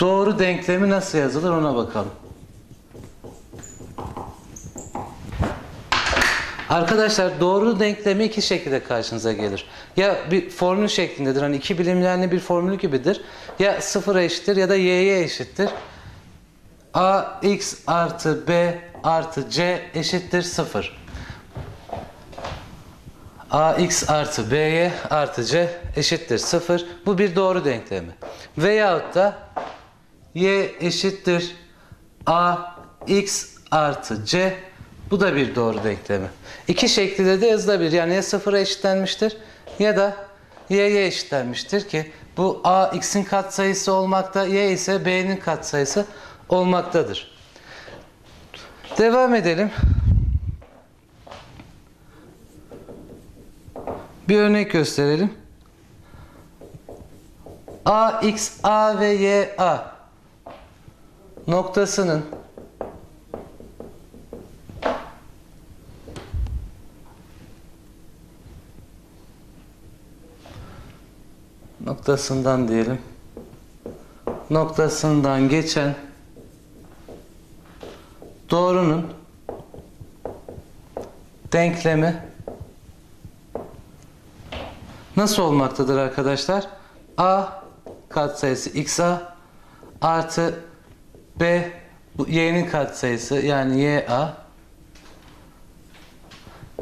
Doğru denklemi nasıl yazılır ona bakalım. Arkadaşlar doğru denklemi iki şekilde karşınıza gelir. Ya bir formül şeklindedir. Hani iki bilimlenli bir formül gibidir. Ya sıfıra eşittir ya da y'ye eşittir. a x artı b artı c eşittir sıfır. Ax artı b'ye artı c eşittir sıfır. Bu bir doğru denklemi. Veyahut da y eşittir a x artı c bu da bir doğru denklemi. İki şekilde de yazılabilir. Yani ya sıfıra eşitlenmiştir ya da y'ye eşitlenmiştir ki bu a x'in katsayısı olmakta, y ise b'nin katsayısı olmaktadır. Devam edelim. Bir örnek gösterelim. a x a ve y a noktasının noktasından diyelim noktasından geçen doğrunun denklemi nasıl olmaktadır arkadaşlar? A katsayısı x'a artı b bu y'nin katsayısı yani ya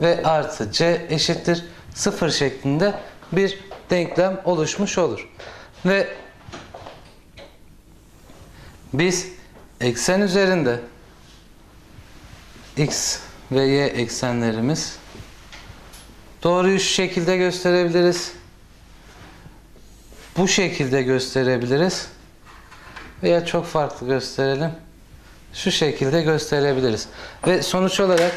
ve artı c eşittir sıfır şeklinde bir denklem oluşmuş olur. Ve biz eksen üzerinde x ve y eksenlerimiz doğruyu şu şekilde gösterebiliriz. Bu şekilde gösterebiliriz. Veya çok farklı gösterelim. Şu şekilde gösterebiliriz. Ve sonuç olarak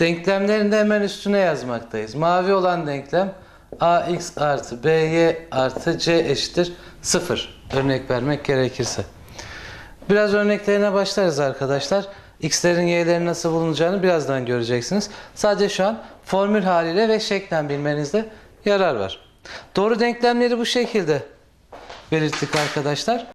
denklemlerin de hemen üstüne yazmaktayız. Mavi olan denklem ax artı by artı c eşittir 0. Örnek vermek gerekirse. Biraz örneklerine başlarız arkadaşlar. X'lerin y'lerin nasıl bulunacağını birazdan göreceksiniz. Sadece şu an formül haliyle ve şeklen bilmenizde yarar var. Doğru denklemleri bu şekilde belirttik arkadaşlar.